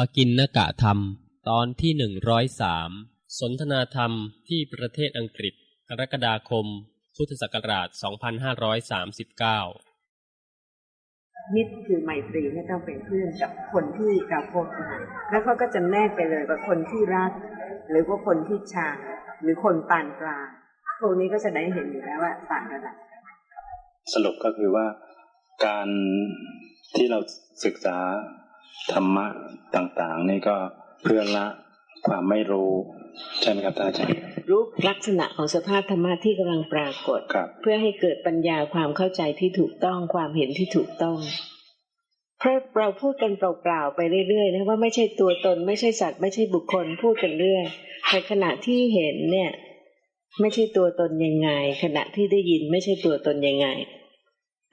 ปกินนกะธรรม ตอนที่หนึ่งร้อยสามสนทนาธรรมที่ประเทศอังกฤษ กรกฎาคม พุทธศักราช 2539 มิตรคือไมตรีไม่ต้องเป็นเพื่อนกับคนที่เราพบมาแล้วเขาก็จะแนกไปเลยว่าคนที่รัก หรือว่าคนที่ชังหรือคนปานกลางพวกนี้ก็จะได้เห็นอยู่แล้วว่าต่างระดับสรุปก็คือว่าการที่เราศึกษา ธรรมะต่างๆ นี่ก็เพื่อละความไม่รู้ใช่ไหมครับท่านอาจารย์รู้ลักษณะของสภาพธรรมะที่กำลังปรากฏครับเพื่อให้เกิดปัญญาความเข้าใจที่ถูกต้องความเห็นที่ถูกต้องเพราะเราพูดกันเปล่าๆไปเรื่อยๆนะว่าไม่ใช่ตัวตน ไม่ใช่สัตว์ไม่ใช่บุคคลพูดกันเรื่อยแต่ขณะที่เห็นเนี่ย ไม่ใช่ตัวตนยังไง ขณะที่ได้ยินไม่ใช่ตัวตนยังไง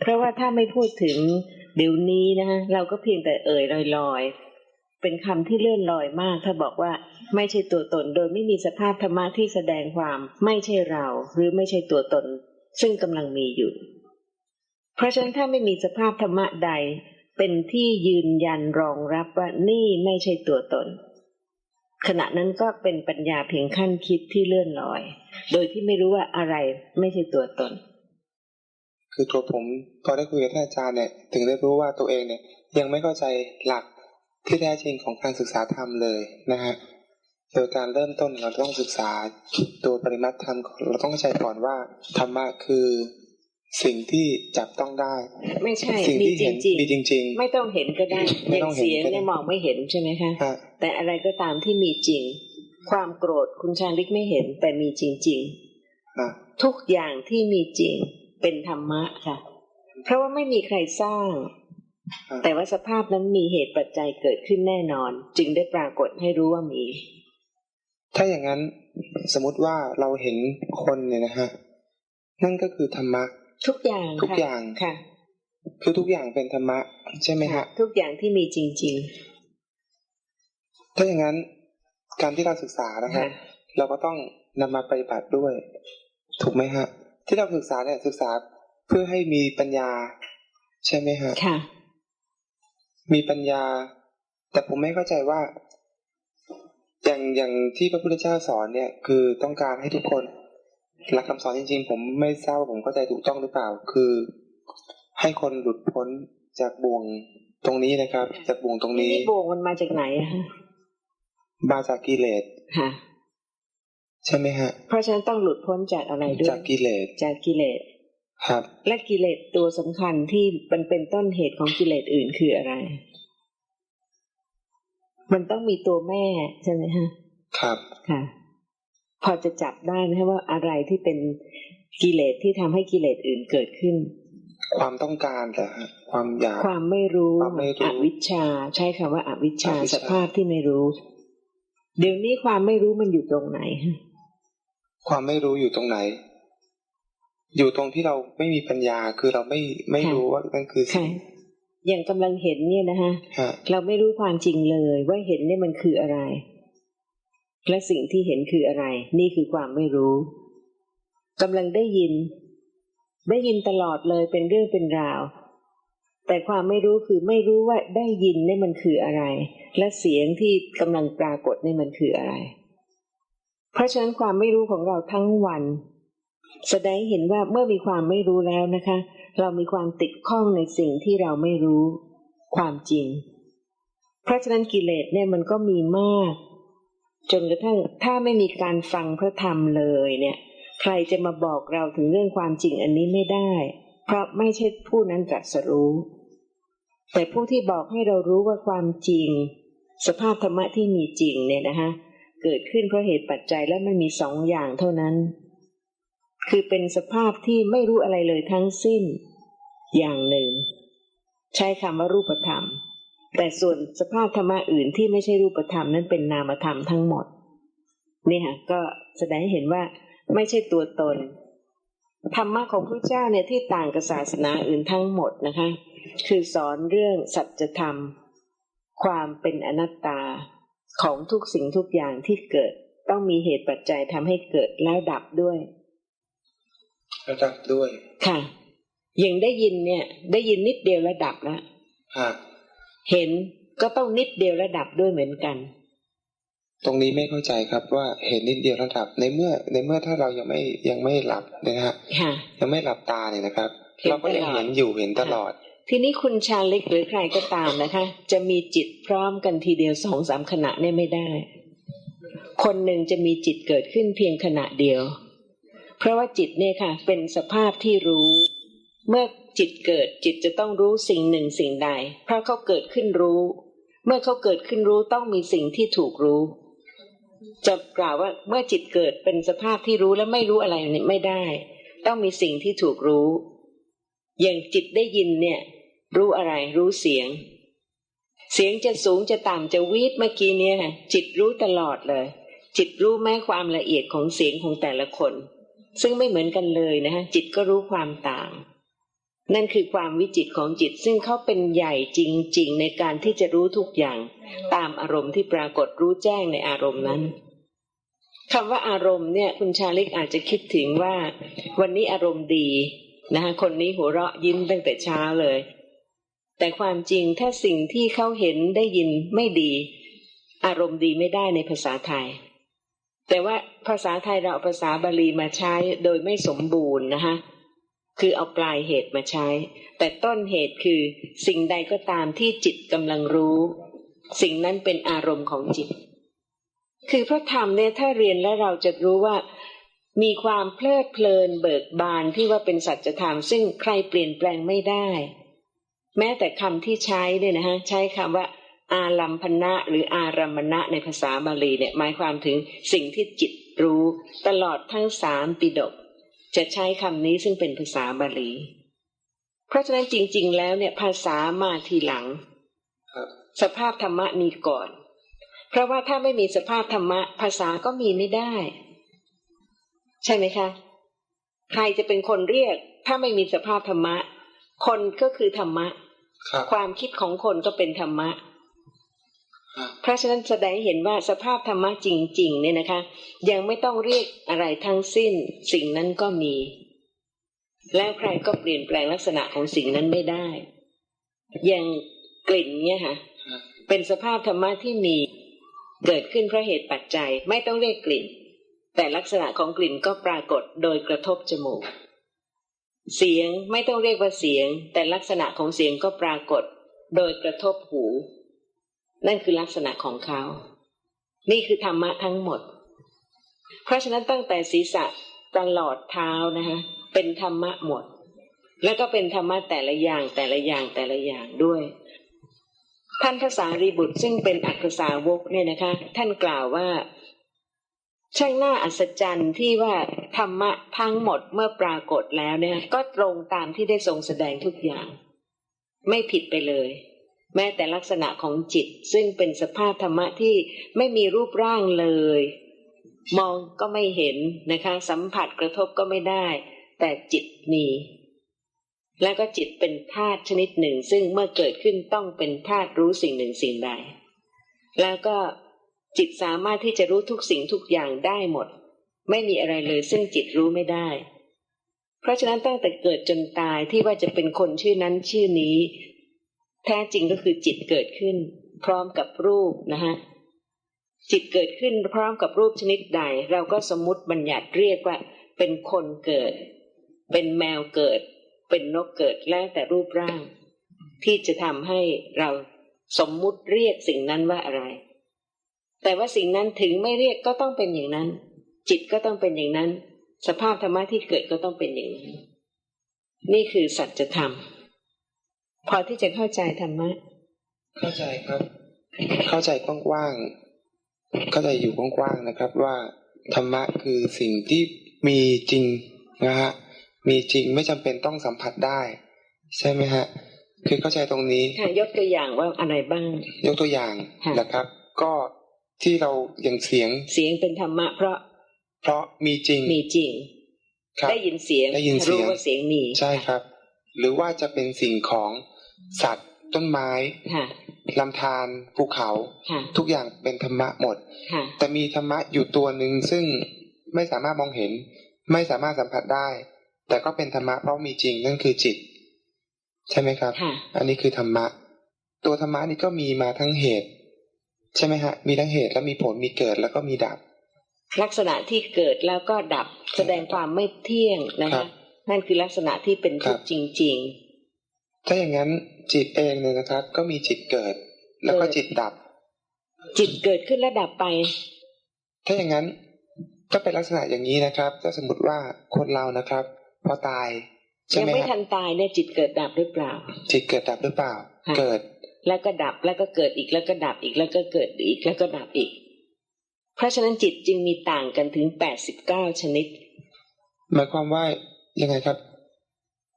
เพราะว่าถ้าไม่พูดถึง เดี๋ยวนี้นะเราก็เพียงแต่เอ่ยลอยๆ เป็นคำที่เลื่อนลอยมาก ถ้าบอกว่าไม่ใช่ตัวตนโดยไม่มีสภาพธรรมะที่แสดงความไม่ใช่เรา หรือไม่ใช่ตัวตน ซึ่งกำลังมีอยู่ เพราะฉะนั้นถ้าไม่มีสภาพธรรมะใด เป็นที่ยืนยันรองรับว่านี่ไม่ใช่ตัวตน ขณะนั้นก็เป็นปัญญาเพียงขั้นคิดที่เลื่อนลอย โดยที่ไม่รู้ว่าอะไรไม่ใช่ตัวตน คือตัวผมพอได้คุยกับท่านอาจารย์เนี่ย ถึงได้รู้ว่าตัวเองเนี่ย ยังไม่เข้าใจหลักที่แท้จริงของการศึกษาธรรมเลยนะฮะโดยการเริ่มต้นเราต้องศึกษาตัวปริมัติธรรมก่อนเราต้องเข้าใจก่อนว่าธรรมะคือสิ่งที่จับต้องได้ ไม่ใช่สิ่งมีที่จเห็นริงมีจริง ๆ ไม่ต้องเห็นก็ได้ไม่อต้ย่าองงเห็นเสียงก็ได้เนี่ยมองไม่เห็นใช่ไหมคะๆฮะแต่อะไรก็ตามที่มีจริง ความโกรธคุณชาลิกไม่เห็นแต่มีจริงฮะๆทุกอย่างที่มีจริง เป็นธรรมะค่ะ เพราะว่าไม่มีใครสร้างฮะแต่ว่าสภาพนั้นมีเหตุปัจจัยเกิดขึ้นแน่นอน จึงได้ปรากฏให้รู้ว่ามี ถ้าอย่างนั้นสมมุติว่าเราเห็นคนเนี่ยนะฮะนั่นก็คือธรรมะ ทุกอย่างทุกค่ะอย่างค่ะ คือทุกอย่างเป็นธรรมะ ใช่ไหมค่ะฮะทุกอย่างที่มีจริงถ้าอย่างนั้นการที่เราศึกษาๆนะครับค่ะเราก็ต้องนำมาปฏิบัติด้วย ถูกไหมฮะ ที่เราศึกษาเนี่ยศึกษาเพื่อให้มีปัญญา ใช่ไหมฮะค่ะ มีปัญญา แต่ผมไม่เข้าใจว่า อย่างอย่างที่พระพุทธเจ้าสอนเนี่ย คือต้องการให้ทุกคนหลักคำสอนจริงๆ ผมไม่ทราบว่าผมเข้าใจถูกต้องหรือเปล่า คือ ให้คนหลุดพ้นจากบ่วงตรงนี้นะครับ จากบ่วงตรงนี้นี่โบงมันมาจากไหนอะฮะมาจากกิเลสค่ะ ใช่ไหมฮะ เพราะฉะนั้นต้องหลุดพ้นจากอะไรด้วย จากกิเลส จากกิเลส ครับ และกิเลสตัวสำคัญที่มันเป็นต้นเหตุของกิเลสอื่นคืออะไร มันต้องมีตัวแม่ใช่ไหมฮะ ครับ ค่ะ พอจะจับได้ไหมคะว่าอะไรที่เป็นกิเลสที่ทำให้กิเลสอื่นเกิดขึ้น ความต้องการเหรอฮะความอยากความไม่รู้ความไม่รู้อวิชชา ใช้คำว่าอวิชชาอวิชชาสภาพที่ไม่รู้ เดี๋ยวนี้ความไม่รู้มันอยู่ตรงไหนฮะ ความไม่รู้อยู่ตรงไหน อยู่ตรงที่เราไม่มีปัญญาคือเราไม่ไม่รู้ว่านั่นคือสิ่ค่ะงอย่างกำลังเห็นเนี่ยนะคะฮะเราไม่รู้ความจริงเลย ว่าเห็นเนี่ยมันคืออะไร และสิ่งที่เห็นคืออะไร นี่คือความไม่รู้กำลังได้ยิน ได้ยินตลอดเลยเป็นเรื่องเป็นราว แต่ความไม่รู้คือไม่รู้ว่าได้ยินเนี่ยมันคืออะไร และเสียงที่กำลังปรากฏเนี่ยมันคืออะไร เพราะฉะนั้นความไม่รู้ของเราทั้งวัน แสดงให้เห็นว่าเมื่อมีความไม่รู้แล้วนะคะ เรามีความติดข้องในสิ่งที่เราไม่รู้ความจริง เพราะฉะนั้นกิเลสเนี่ยมันก็มีมาก จนกระทั่งถ้าไม่มีการฟังพระธรรมเลยเนี่ย ใครจะมาบอกเราถึงเรื่องความจริงอันนี้ไม่ได้ เพราะไม่ใช่ผู้นั้นตรัสรู้ แต่ผู้ที่บอกให้เรารู้ว่าความจริง สภาพธรรมะที่มีจริงเนี่ยนะคะ เกิดขึ้นเพราะเหตุปัจจัยและมันมีสองอย่างเท่านั้น คือเป็นสภาพที่ไม่รู้อะไรเลยทั้งสิ้น อย่างหนึ่ง ใช้คำว่ารูปธรรม แต่ส่วนสภาพธรรมะอื่นที่ไม่ใช่รูปธรรมนั้นเป็นนามธรรมทั้งหมดเนี่ยค่ะก็แสดงให้เห็นว่าไม่ใช่ตัวตน ธรรมะของพระเจ้าเนี่ยที่ต่างกับศาสนาอื่นทั้งหมดนะคะ คือสอนเรื่องสัจธรรม ความเป็นอนัตตา ของทุกสิ่งทุกอย่างที่เกิด ต้องมีเหตุปัจจัยทำให้เกิดแล้วดับด้วยระดับด้วย ค่ะอย่างได้ยินเนี่ย ได้ยินนิดเดียวแล้วดับแล้วฮะเห็นก็ต้องนิดเดียวระดับด้วยเหมือนกัน ตรงนี้ไม่เข้าใจครับว่าเห็นนิดเดียวระดับ ในเมื่อ ในเมื่อถ้าเรายังไม่ยังไม่หลับนะฮะค่ะยังไม่หลับตาเนี่ยนะครับเห็นเราก็ยังตลอดเห็นอยู่เห็นตลอด ทีนี้คุณชาลิกหรือใครก็ตามนะคะ จะมีจิตพร้อมกันทีเดียวสองสามขณะเนี่ยไม่ได้ คนหนึ่งจะมีจิตเกิดขึ้นเพียงขณะเดียว เพราะว่าจิตเนี่ยค่ะ เป็นสภาพที่รู้ เมื่อจิตเกิดจิตจะต้องรู้สิ่งหนึ่งสิ่งใด เพราะเขาเกิดขึ้นรู้ เมื่อเขาเกิดขึ้นรู้ต้องมีสิ่งที่ถูกรู้ จะกล่าวว่าเมื่อจิตเกิดเป็นสภาพที่รู้แล้วไม่รู้อะไรนี่ยไม่ได้ ต้องมีสิ่งที่ถูกรู้ อย่างจิตได้ยินเนี่ย รู้อะไรรู้เสียง เสียงจะสูงจะต่ำจะวีดเมื่อกี้เนี่ย จิตรู้ตลอดเลย จิตรู้แม้ความละเอียดของเสียงของแต่ละคน ซึ่งไม่เหมือนกันเลยนะฮะจิตก็รู้ความต่าง นั่นคือความวิจิตของจิตซึ่งเขาเป็นใหญ่จริง ๆ ในการที่จะรู้ทุกอย่าง ตามอารมณ์ที่ปรากฏรู้แจ้งในอารมณ์นั้นคำว่าอารมณ์เนี่ย คุณชาลิกอาจจะคิดถึงว่า วันนี้อารมณ์ดี นะคะคนนี้หัวเราะยิ้มตั้งแต่เช้าเลย แต่ความจริงถ้าสิ่งที่เขาเห็นได้ยินไม่ดี อารมณ์ดีไม่ได้ในภาษาไทย แต่ว่าภาษาไทยเราภาษาบาลีมาใช้โดยไม่สมบูรณ์นะคะคือเอาปลายเหตุมาใช้ แต่ต้นเหตุคือสิ่งใดก็ตามที่จิตกำลังรู้ สิ่งนั้นเป็นอารมณ์ของจิต คือพระธรรมเนี่ยถ้าเรียนแล้วเราจะรู้ว่า มีความเพลิดเพลินเบิกบานที่ว่าเป็นสัจธรรมซึ่งใครเปลี่ยนแปลงไม่ได้ แม้แต่คำที่ใช้เนี่ยนะฮะใช้คำว่า อารัมพนะหรืออารัมมณะในภาษาบาลีเนี่ยหมายความถึงสิ่งที่จิตรู้ตลอดทั้งสามปิฎกจะใช้คำนี้ซึ่งเป็นภาษาบาลี เพราะฉะนั้นจริง ๆ แล้วเนี่ยภาษามาทีหลังครับสภาพธรรมะมีก่อน เพราะว่าถ้าไม่มีสภาพธรรมะภาษาก็มีไม่ได้ ใช่ไหมคะ ใครจะเป็นคนเรียก ถ้าไม่มีสภาพธรรมะ คนก็คือธรรมะครับความคิดของคนก็เป็นธรรมะครับเพราะฉะนั้นแสดงให้เห็นว่าสภาพธรรมะจริง ๆ เนี่ยนะคะ ยังไม่ต้องเรียกอะไรทั้งสิ้น สิ่งนั้นก็มี แล้วใครก็เปลี่ยนแปลงลักษณะของสิ่งนั้นไม่ได้ อย่างกลิ่นเนี่ยค่ะครับเป็นสภาพธรรมะที่มีเกิดขึ้นเพราะเหตุปัจจัย ไม่ต้องเรียกกลิ่น แต่ลักษณะของกลิ่นก็ปรากฏโดยกระทบจมูก เสียงไม่ต้องเรียกว่าเสียง แต่ลักษณะของเสียงก็ปรากฏ โดยกระทบหู นั่นคือลักษณะของเขา นี่คือธรรมะทั้งหมด เพราะฉะนั้นตั้งแต่ศีรษะตลอดเท้านะคะเป็นธรรมะหมด แล้วก็เป็นธรรมะแต่ละอย่างแต่ละอย่างแต่ละอย่างด้วย ท่านภาษารีบุตรซึ่งเป็นอักษาวกเนี่ยนะคะ ท่านกล่าวว่า ช่างน่าอัศจรรย์ที่ว่าธรรมะทั้งหมดเมื่อปรากฏแล้วเนี่ย ก็ตรงตามที่ได้ทรงแสดงทุกอย่าง ไม่ผิดไปเลย แม้แต่ลักษณะของจิต ซึ่งเป็นสภาพธรรมะที่ไม่มีรูปร่างเลย มองก็ไม่เห็นนะคะ สัมผัสกระทบก็ไม่ได้ แต่จิตมี แล้วก็จิตเป็นธาตุชนิดหนึ่ง ซึ่งเมื่อเกิดขึ้นต้องเป็นธาตุรู้สิ่งหนึ่งสิ่งใดแล้วก็ จิตสามารถที่จะรู้ทุกสิ่งทุกอย่างได้หมด ไม่มีอะไรเลยซึ่งจิตรู้ไม่ได้ เพราะฉะนั้นตั้งแต่เกิดจนตายที่ว่าจะเป็นคนชื่อนั้นชื่อนี้ แท้จริงก็คือจิตเกิดขึ้น พร้อมกับรูปนะฮะจิตเกิดขึ้นพร้อมกับรูปชนิดใด เราก็สมมุติบัญญัติเรียกว่า เป็นคนเกิด เป็นแมวเกิด เป็นนกเกิดแล้วแต่รูปร่าง ที่จะทำให้เราสมมุติเรียกสิ่งนั้นว่าอะไร แต่ว่าสิ่งนั้นถึงไม่เรียกก็ต้องเป็นอย่างนั้น จิตก็ต้องเป็นอย่างนั้น สภาพธรรมะที่เกิดก็ต้องเป็นอย่างนั้น นี่คือสัจธรรม พอที่จะเข้าใจธรรมะ เข้าใจครับ เข้าใจกว้างๆเข้าใจอยู่กว้างๆนะครับ ว่าธรรมะคือสิ่งที่มีจริงนะฮะมีจริงไม่จำเป็นต้องสัมผัสได้ ใช่ไหมฮะ คือเข้าใจตรงนี้ค่ะยกตัวอย่างว่าอะไรบ้าง ยกตัวอย่างค่ะนะครับ ก็ ที่เราอย่างเสียง เสียงเป็นธรรมะ เพราะ เพราะมีจริงมีจริงครับได้ยินเสียงได้ยินเสียงรู้ว่าเสียงมีใช่ครับ หรือว่าจะเป็นสิ่งของสัตว์ต้นไม้ค่ะลำธารภูเขาค่ะทุกอย่างเป็นธรรมะหมดค่ะแต่มีธรรมะอยู่ตัวหนึ่งซึ่งไม่สามารถมองเห็น ไม่สามารถสัมผัสได้ แต่ก็เป็นธรรมะเพราะมีจริงนั่นคือจิต ใช่ไหมครับค่ะอันนี้คือธรรมะ ตัวธรรมะนี่ก็มีมาทั้งเหตุ ใช่ไหมฮะ มีทั้งเหตุแล้วมีผลมีเกิดแล้วก็มีดับ ลักษณะที่เกิดแล้วก็ดับแสดงความไม่เที่ยงนะครัคะบนั่นคือลักษณะที่เป็นทุกข์ครับจริงถ้าอย่างนั้นจิตเองเนี่ยนะครับ ก็มีจิตเกิด แล้วก็เกิดจิตดับๆจิตเกิดขึ้นแล้วดับไป ถ้าอย่างนั้นก็เป็นลักษณะอย่างนี้นะครับ ถ้าสมมติว่าคนเรานะครับ พอตายใช่ยังไหมไม่ฮะทันตายเนี่ยจิตเกิดดับหรือเปล่า จิตเกิดดับหรือเปล่าค่ะเกิด แล้วก็ดับแล้วก็เกิดอีกแล้วก็ดับอีกแล้วก็เกิดอีกแล้วก็ดับอีก เพราะฉะนั้นจิตจึงมีต่างกันถึงแปดสิบเก้าชนิด หมายความว่ายังไงครับ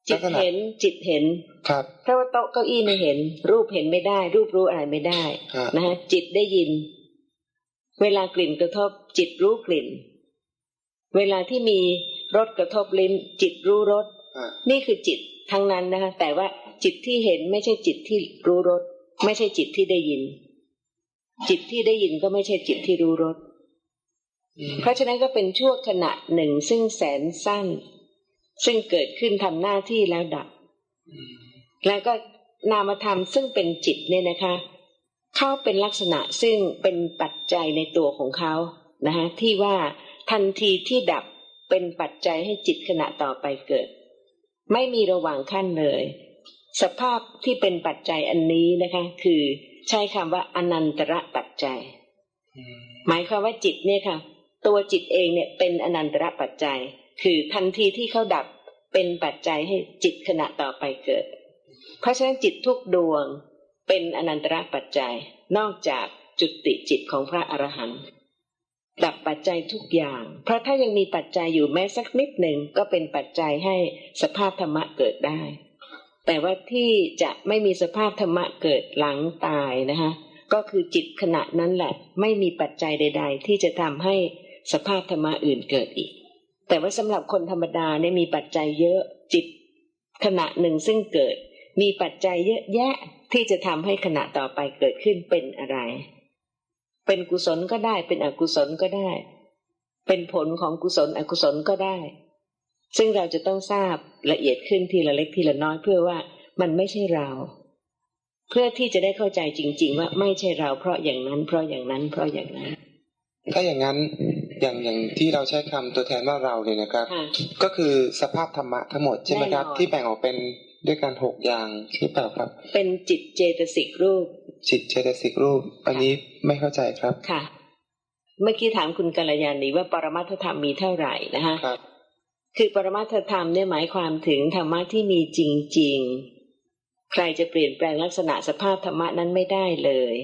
จิลัตกษณะเห็นจิตเห็นครับเพราะว่าโต๊ะเก้าอี้ไม่เห็น รูปเห็นไม่ได้ รูปรู้อะไรไม่ได้ฮะนะฮะจิตได้ยิน เวลากลิ่นกระทบ จิตรู้กลิ่น เวลาที่มีรสกระทบลิ้น จิตรู้รสฮะนี่คือจิตทั้งนั้นนะคะแต่ว่าจิตที่เห็นไม่ใช่จิตที่รู้รส ไม่ใช่จิตที่ได้ยิน จิตที่ได้ยินก็ไม่ใช่จิตที่รู้รสอืมเพราะฉะนั้นก็เป็นชั่วขณะหนึ่งซึ่งแสนสั้น ซึ่งเกิดขึ้นทำหน้าที่แล้วดับอืมแล้วก็นามธรรมซึ่งเป็นจิตเนี่ยนะคะ เขาเป็นลักษณะซึ่งเป็นปัจจัยในตัวของเขานะคะที่ว่าทันทีที่ดับเป็นปัจจัยให้จิตขณะต่อไปเกิด ไม่มีระหว่างขั้นเลย สภาพที่เป็นปัจจัยอันนี้นะคะ คือใช้คำว่าอนันตระปัจจัยอืมหมายความว่าจิตเนี่ยค่ะ ตัวจิตเองเนี่ยเป็นอนันตระปัจจัย คือทันทีที่เขาดับเป็นปัจจัยให้จิตขณะต่อไปเกิด เพราะฉะนั้นจิตทุกดวงเป็นอนันตระปัจจัย นอกจากจุติจิตของพระอรหันต์ดับปัจจัยทุกอย่าง เพราะถ้ายังมีปัจจัยอยู่แม้สักนิดหนึ่งก็เป็นปัจจัยให้สภาพธรรมะเกิดได้ แต่ว่าที่จะไม่มีสภาพธรรมะเกิดหลังตายนะคะก็คือจิตขณะนั้นแหละ ไม่มีปัจจัยใด ๆ ที่จะทำให้สภาพธรรมะอื่นเกิดอีก แต่ว่าสำหรับคนธรรมดาเนี่ยมีปัจจัยเยอะจิตขณะหนึ่งซึ่งเกิด มีปัจจัยเยอะแยะที่จะทำให้ขณะต่อไปเกิดขึ้นเป็นอะไร เป็นกุศลก็ได้ เป็นอกุศลก็ได้ เป็นผลของกุศลอกุศลก็ได้ ซึ่งเราจะต้องทราบละเอียดขึ้นทีละเล็กทีละน้อยเพื่อว่ามันไม่ใช่เรา เพื่อที่จะได้เข้าใจจริง ๆ ว่าไม่ใช่เราเพราะอย่างนั้น เพราะอย่างนั้น เพราะอย่างนั้น ถ้าอย่างนั้นอย่างอย่างที่เราใช้คำตัวแทนว่าเราเนี่ยนะครับค่ะก็คือสภาพธรรมะทั้งหมดใช่ไหมครับแน่นอนที่แบ่งออกเป็นด้วยกันหกอย่างใช่เปล่าครับ เป็นจิตเจตสิกรูป จิตเจตสิกรูป อันนี้ไม่เข้าใจครับค่ะ เมื่อกี้ถามคุณกัลยาณีว่าปรมัตถธรรมมีเท่าไหร่นะคะ คือปรมัตถธรรมเนี่ยหมายความถึงธรรมะที่มีจริง ๆ ใครจะเปลี่ยนแปลงลักษณะสภาพธรรมะนั้นไม่ได้เลย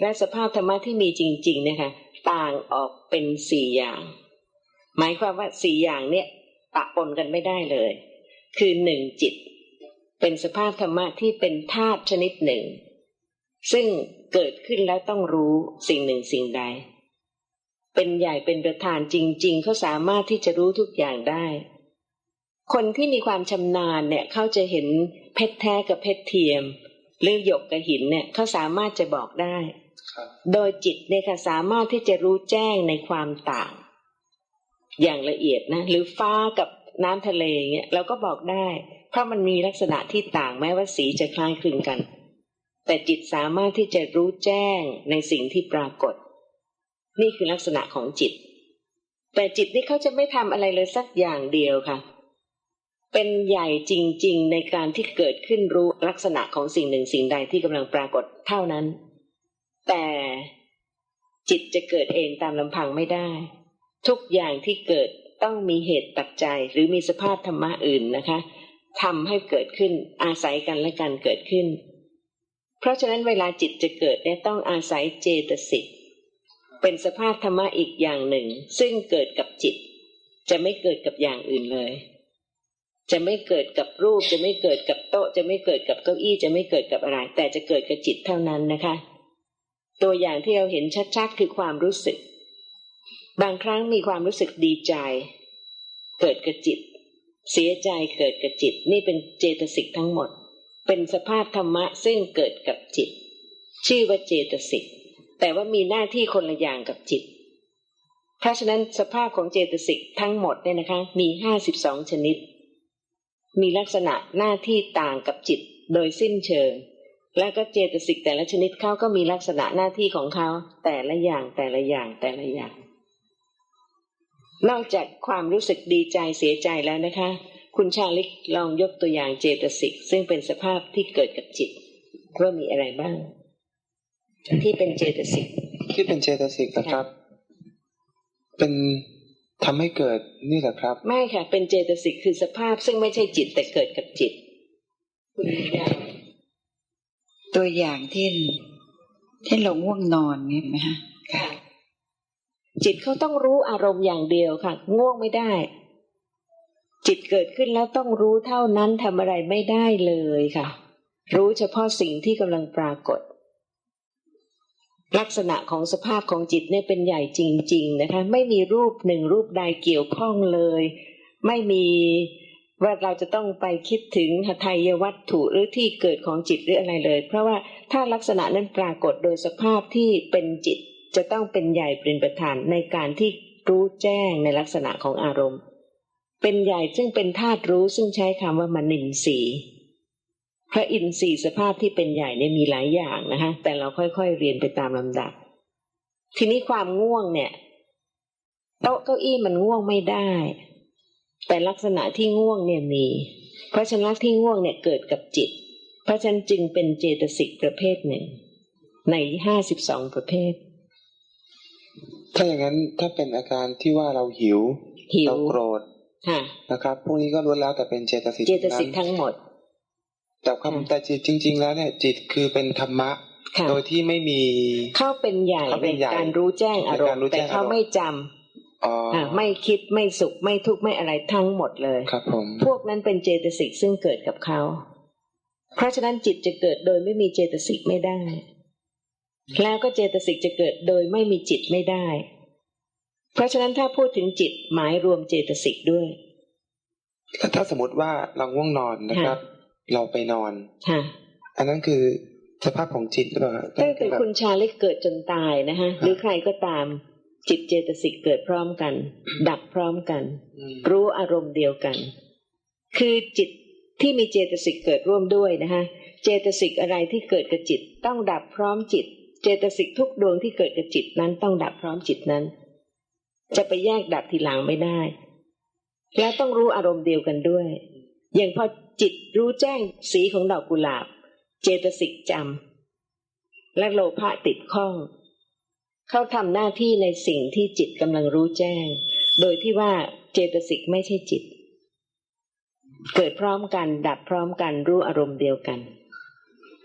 และสภาพธรรมะที่มีจริงๆเนี่ยค่ะต่างออกเป็นสี่อย่าง หมายความว่าสี่อย่างเนี่ยปะปนกันไม่ได้เลย คือหนึ่งจิต เป็นสภาพธรรมะที่เป็นธาตุชนิดหนึ่ง ซึ่งเกิดขึ้นแล้วต้องรู้สิ่งหนึ่งสิ่งใด เป็นใหญ่เป็นประธานจริง ๆ เขาสามารถที่จะรู้ทุกอย่างได้ คนที่มีความชำนาญเนี่ยเขาจะเห็นเพชรแท้กับเพชรเทียม หรือหยกกับหินเนี่ยเขาสามารถจะบอกได้ครับโดยจิตเนี่ยค่ะสามารถที่จะรู้แจ้งในความต่าง อย่างละเอียดนะ หรือฟ้ากับน้ำทะเลเงี้ยเราก็บอกได้ เพราะมันมีลักษณะที่ต่างแม้ว่าสีจะคล้ายคลึงกัน แต่จิตสามารถที่จะรู้แจ้งในสิ่งที่ปรากฏ นี่คือลักษณะของจิต แต่จิตนี่เขาจะไม่ทำอะไรเลยสักอย่างเดียวค่ะ เป็นใหญ่จริง ๆ ในการที่เกิดขึ้นรู้ลักษณะของสิ่งหนึ่งสิ่งใดที่กำลังปรากฏเท่านั้น แต่จิตจะเกิดเองตามลำพังไม่ได้ ทุกอย่างที่เกิดต้องมีเหตุปัจจัยหรือมีสภาพธรรมะอื่นนะคะทำให้เกิดขึ้นอาศัยกันและกันเกิดขึ้น เพราะฉะนั้นเวลาจิตจะเกิดเนี่ยต้องอาศัยเจตสิก เป็นสภาพธรรมะอีกอย่างหนึ่ง ซึ่งเกิดกับจิต จะไม่เกิดกับอย่างอื่นเลย จะไม่เกิดกับรูป จะไม่เกิดกับโต๊ะ จะไม่เกิดกับเก้าอี้ จะไม่เกิดกับอะไร แต่จะเกิดกับจิตเท่านั้นนะคะ ตัวอย่างที่เราเห็นชัดๆคือความรู้สึก บางครั้งมีความรู้สึกดีใจ เกิดกับจิต เสียใจเกิดกับจิต นี่เป็นเจตสิกทั้งหมด เป็นสภาพธรรมะซึ่งเกิดกับจิต ชื่อว่าเจตสิก แต่ว่ามีหน้าที่คนละอย่างกับจิต เพราะฉะนั้นสภาพของเจตสิกทั้งหมดเนี่ยนะคะ มีห้าสิบสองชนิด มีลักษณะหน้าที่ต่างกับจิตโดยสิ้นเชิง แล้วก็เจตสิกแต่ละชนิดเขาก็มีลักษณะหน้าที่ของเขาแต่ละอย่างแต่ละอย่างแต่ละอย่าง นอกจากความรู้สึกดีใจเสียใจแล้วนะคะ คุณชาลิกลองยกตัวอย่างเจตสิกซึ่งเป็นสภาพที่เกิดกับจิตว่ามีอะไรบ้าง ที่เป็นเจตสิกที่เป็นเจตสิกนะครับ เป็นทำให้เกิดนี่แหละครับ ไม่ค่ะ เป็นเจตสิกคือสภาพ ซึ่งไม่ใช่จิตแต่เกิดกับจิตคุณดาวตัวอย่างที่ที่เราง่วงนอนเห็นไหมฮะค่ะ จิตเขาต้องรู้อารมณ์อย่างเดียวค่ะ ง่วงไม่ได้ จิตเกิดขึ้นแล้วต้องรู้เท่านั้นทำอะไรไม่ได้เลยค่ะ รู้เฉพาะสิ่งที่กำลังปรากฏ ลักษณะของสภาพของจิตเนี่ยเป็นใหญ่จริง ๆนะคะ ไม่มีรูปหนึ่งรูปใดเกี่ยวข้องเลย ไม่มีว่าเราจะต้องไปคิดถึงหทัยวัตถุหรือที่เกิดของจิตหรืออะไรเลย เพราะว่าถ้าลักษณะนั้นปรากฏโดยสภาพที่เป็นจิตจะต้องเป็นใหญ่เป็นประธานในการที่รู้แจ้งในลักษณะของอารมณ์ เป็นใหญ่ซึ่งเป็นธาตุรู้ซึ่งใช้คำว่ามนินทรีย์ พระอินทรีย์สภาพที่เป็นใหญ่เนี่ยมีหลายอย่างนะคะ แต่เราค่อยๆเรียนไปตามลำดับ ทีนี้ความง่วงเนี่ยโต๊ะเก้าอี้มันง่วงไม่ได้ แต่ลักษณะที่ง่วงเนี่ยมี เพราะฉะนั้นที่ง่วงเนี่ยเกิดกับจิต เพราะฉะนั้นจึงเป็นเจตสิกประเภทหนึ่ง ในห้าสิบสองประเภท ถ้าอย่างนั้นถ้าเป็นอาการที่ว่าเราหิวหิวเราโกรธค่ะนะครับ พวกนี้ก็ล้วนแล้วแต่เป็นเจตสิกเจตสิกนั้นทั้งหมด แต่ความค่ะแต่จิตจริง ๆ แล้วเนี่ยจิตคือเป็นธรรมะค่ะโดยที่ไม่มีเขาเป็นใหญ่เขาเป็ในนใหญ่การรู้แจ้งอารในกามรณ์รู้แจ้แต่งอารมณ์เขาไม่จำอ๋อออ่าไม่คิดไม่สุขไม่ทุกข์ไม่อะไรทั้งหมดเลยครับผมพวกนั้นเป็นเจตสิกซึ่งเกิดกับเขา เพราะฉะนั้นจิตจะเกิดโดยไม่มีเจตสิกไม่ได้ แล้วก็เจตสิกจะเกิดโดยไม่มีจิตไม่ได้ เพราะฉะนั้นถ้าพูดถึงจิตหมายรวมเจตสิกด้วยแล้วถ้าสมมติว่าเราง่วงนอนนะครับ เราไปนอนค่ะอันนั้นคือสภาพของจิตหรือเปล่าตั้งแต่คุณชาเล็กเกิดจนตายนะฮะหรือใครก็ตามจิตเจตสิกเกิดพร้อมกัน ดับพร้อมกันอืมรู้อารมณ์เดียวกัน คือจิตที่มีเจตสิกเกิดร่วมด้วยนะคะเจตสิกอะไรที่เกิดกับจิต ต้องดับพร้อมจิต เจตสิกทุกดวงที่เกิดกับจิตนั้นต้องดับพร้อมจิตนั้น จะไปแยกดับทีหลังไม่ได้ แล้วต้องรู้อารมณ์เดียวกันด้วย อย่างพอจิตรู้แจ้งสีของดอกกุหลาบ เจตสิกจำและโลภะติดข้อง เขาทำหน้าที่ในสิ่งที่จิตกำลังรู้แจ้ง โดยที่ว่าเจตสิกไม่ใช่จิต เกิดพร้อมกันดับพร้อมกันรู้อารมณ์เดียวกัน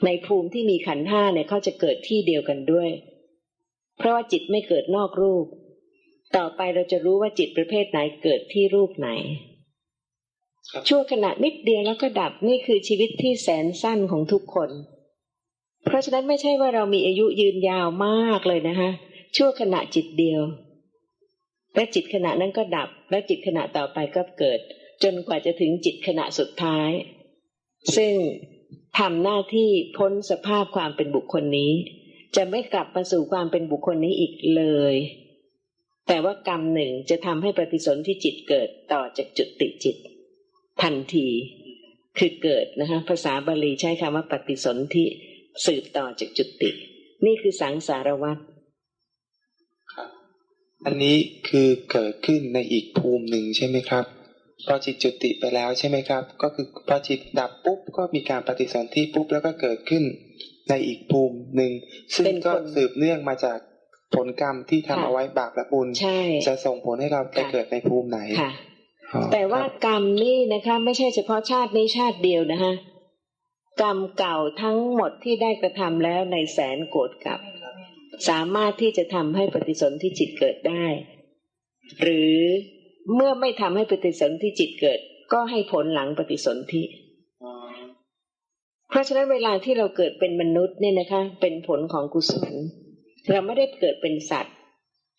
ในภูมิที่มีขันธ์ห้าเนี่ยเขาจะเกิดที่เดียวกันด้วย เพราะว่าจิตไม่เกิดนอกรูป ต่อไปเราจะรู้ว่าจิตประเภทไหนเกิดที่รูปไหน ชั่วขณะนิดเดียวแล้วก็ดับนี่คือชีวิตที่แสนสั้นของทุกคน เพราะฉะนั้นไม่ใช่ว่าเรามีอายุยืนยาวมากเลยนะคะชั่วขณะจิตเดียว และจิตขณะนั้นก็ดับ และจิตขณะต่อไปก็เกิด จนกว่าจะถึงจิตขณะสุดท้าย ซึ่งทำหน้าที่พ้นสภาพความเป็นบุคคลนี้ จะไม่กลับมาสู่ความเป็นบุคคลนี้อีกเลย แต่ว่ากรรมหนึ่งจะทำให้ปฏิสนธิจิตเกิดต่อจากจุดติจิต ทันที คือเกิดนะคะภาษาบาลีใช้คำว่าปฏิสนธิสืบต่อจากจุติ นี่คือสังสารวัฏอันนี้คือเกิดขึ้นในอีกภูมิหนึ่งใช่ไหมครับพอจิตจุติไปแล้วใช่ไหมครับ ก็คือพอจิตดับปุ๊บก็มีการปฏิสนธิปุ๊บแล้วก็เกิดขึ้นในอีกภูมิหนึ่งซึ่งเป็นก็คนสืบเนื่องมาจากผลกรรมที่ทำค่ะเอาไว้บาปและบุญใช่จะส่งผลให้เราไปค่ะเกิดในภูมิไหนค่ะอ๋อ แต่ว่าครับกรรมนี่นะคะ ไม่ใช่เฉพาะชาตินี้ชาติเดียวนะคะกรรมเก่าทั้งหมดที่ได้กระทำแล้วในแสนโกรธกับ สามารถที่จะทำให้ปฏิสนธิจิตเกิดได้ หรือเมื่อไม่ทำให้ปฏิสนธิจิตเกิด ก็ให้ผลหลังปฏิสนธิอ๋อเพราะฉะนั้นเวลาที่เราเกิดเป็นมนุษย์เนี่ยนะคะ เป็นผลของกุศลเราไม่ได้เกิดเป็นสัตว์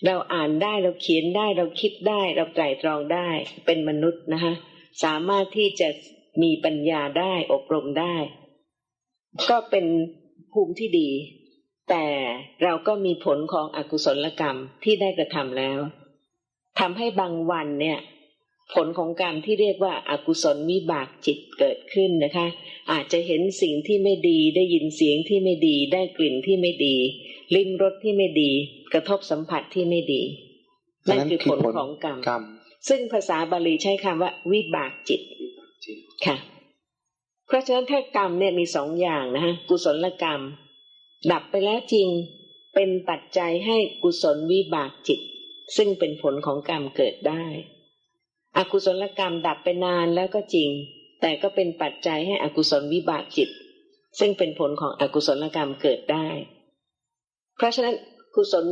เราอ่านได้เราเขียนได้เราคิดได้ เราไตร่ตรองได้ เป็นมนุษย์นะคะสามารถที่จะมีปัญญาได้อบรมได้ ก็เป็นภูมิที่ดี แต่เราก็มีผลของอกุศลกรรมที่ได้กระทำแล้วทำให้บางวันเนี่ย ผลของกรรมที่เรียกว่าอากุศลวิบากจิตเกิดขึ้นนะคะ อาจจะเห็นสิ่งที่ไม่ดีได้ยินเสียงที่ไม่ดีได้กลิ่นที่ไม่ดี ลิ้มรสที่ไม่ดี กระทบสัมผัสที่ไม่ดี นั่นคือผลของกรรมกรรมซึ่งภาษาบาลีใช้คำว่า วิบากจิตจริงค่ะ เพราะฉะนั้นถ้ากรรมเนี่ยมีสองอย่างนะฮะกุศลกรรม ดับไปแล้วจริงเป็นปัจจัยให้กุศลวิบากจิต ซึ่งเป็นผลของกรรมเกิดได้ อกุศลกรรมดับไปนานแล้วก็จริง แต่ก็เป็นปัจจัยให้อกุศลวิบากจิต ซึ่งเป็นผลของอกุศลกรรมเกิดได้ เพราะฉะนั้นกุศล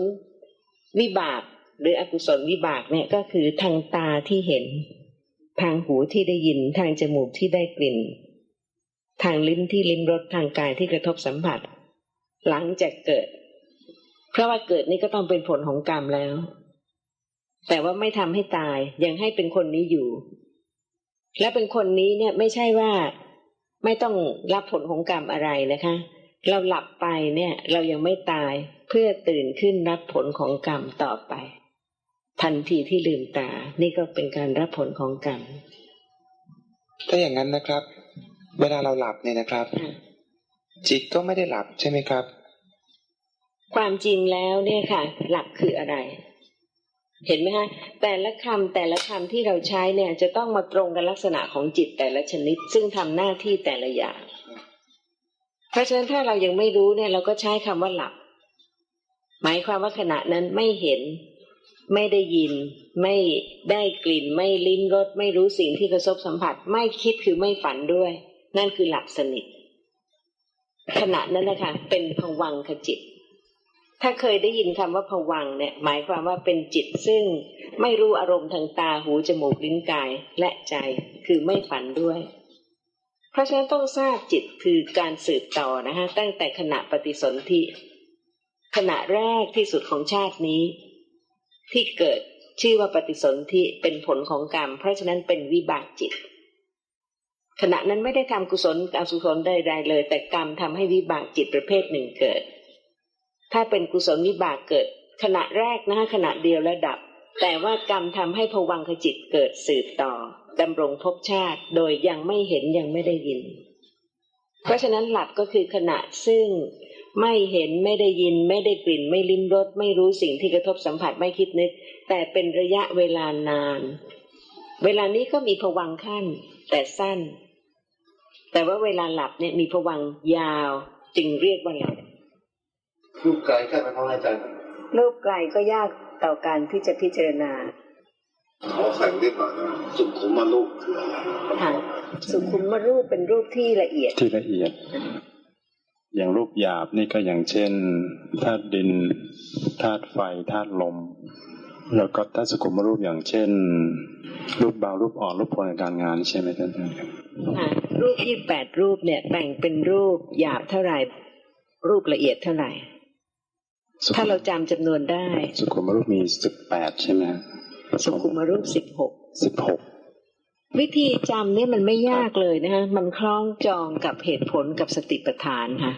วิบาก หรืออกุศลวิบากเนี่ยก็คือทางตาที่เห็น ทางหูที่ได้ยินทางจมูกที่ได้กลิ่น ทางลิ้นที่ลิ้มรสทางกายที่กระทบสัมผัส หลังจากเกิด เพราะว่าเกิดนี่ก็ต้องเป็นผลของกรรมแล้ว แต่ว่าไม่ทำให้ตายยังให้เป็นคนนี้อยู่ และเป็นคนนี้เนี่ยไม่ใช่ว่าไม่ต้องรับผลของกรรมอะไรนะคะ เราหลับไปเนี่ย เรายังไม่ตายเพื่อตื่นขึ้นรับผลของกรรมต่อไป ทันทีที่ลืมตา นี่ก็เป็นการรับผลของกรรมถ้าอย่างนั้นนะครับ เวลาเราหลับเนี่ยนะครับค่ะจิตก็ไม่ได้หลับใช่ไหมครับ ความจริงแล้วเนี่ยค่ะ หลับคืออะไร เห็นไหมฮะแต่ละคำแต่ละคำที่เราใช้เนี่ย จะต้องมาตรงกับลักษณะของจิตแต่ละชนิด ซึ่งทำหน้าที่แต่ละอย่าง เพราะฉะนั้นถ้าเรายังไม่รู้เนี่ย เราก็ใช้คำว่าหลับ หมายความว่าขณะนั้นไม่เห็น ไม่ได้ยิน ไม่ได้กลิ่น ไม่ลิ้มรสไม่รู้สิ่งที่กระทบสัมผัส ไม่คิดคือไม่ฝันด้วย นั่นคือหลับสนิท ขณะนั้นนะคะ เป็นภวังคจิต ถ้าเคยได้ยินคำว่าผวังเนี่ย หมายความว่าเป็นจิตซึ่งไม่รู้อารมณ์ทางตาหูจมูกลิ้นกายและใจคือไม่ฝันด้วย เพราะฉะนั้นต้องทราบจิตคือการสืบต่อนะฮะตั้งแต่ขณะปฏิสนธิขณะแรกที่สุดของชาตินี้ ที่เกิดชื่อว่าปฏิสนธิเป็นผลของกรรม เพราะฉะนั้นเป็นวิบากจิต ขณะนั้นไม่ได้ทำกุศลอกุศลใดๆเลย แต่กรรมทำให้วิบากจิตประเภทหนึ่งเกิด ถ้าเป็นกุศลวิบากเกิด ขณะแรกนะฮะขณะเดียวแล้วดับ แต่ว่ากรรมทำให้ภวังคจิตเกิดสืบต่อ ดำรงภพชาติโดยยังไม่เห็นยังไม่ได้ยิน เพราะฉะนั้นหลับก็คือขณะซึ่งไม่เห็นไม่ได้ยินไม่ได้กลิ่น ไม่ลิ้มรสไม่รู้สิ่งที่กระทบสัมผัสไม่คิดนึก แต่เป็นระยะเวลานาน เวลานี้ก็มีภวังค์ขั้น แต่สั้น แต่ว่าเวลาหลับเนี่ยมีภวังค์ยาว จึงเรียกว่าหลับรูปกายแค่ไหมครับอาจารย์รูปไกลก็ยากต่อการที่จะพิจารณา ขอใส่นิดหน่อยนะสุขุมรูปคืออะไรค่ะสุขุมรูปเป็นรูปที่ละเอียดที่ละเอียด อย่างรูปหยาบนี่ก็อย่างเช่นธาตุดินธาตุไฟธาตุลม แล้วก็ธาตุสุขุมรูปอย่างเช่น รูปเบารูปอ่อนรูปพลในการงานใช่ไหมท่านอาจารย์ครับค่ะรูปยี่แปดรูปเนี่ยแบ่งเป็นรูปหยาบเท่าไหร่ รูปละเอียดเท่าไหร่สุขุมถ้าเราจำจำนวนได้ สุขุมรูปมีสิบแปดใช่ไหม สุขุมรูปสิบหกสิบหกวิธีจำเนี่ยมันไม่ยากเลยนะคะมันคล้องจองกับเหตุผลกับสติปัฏฐานค่ะ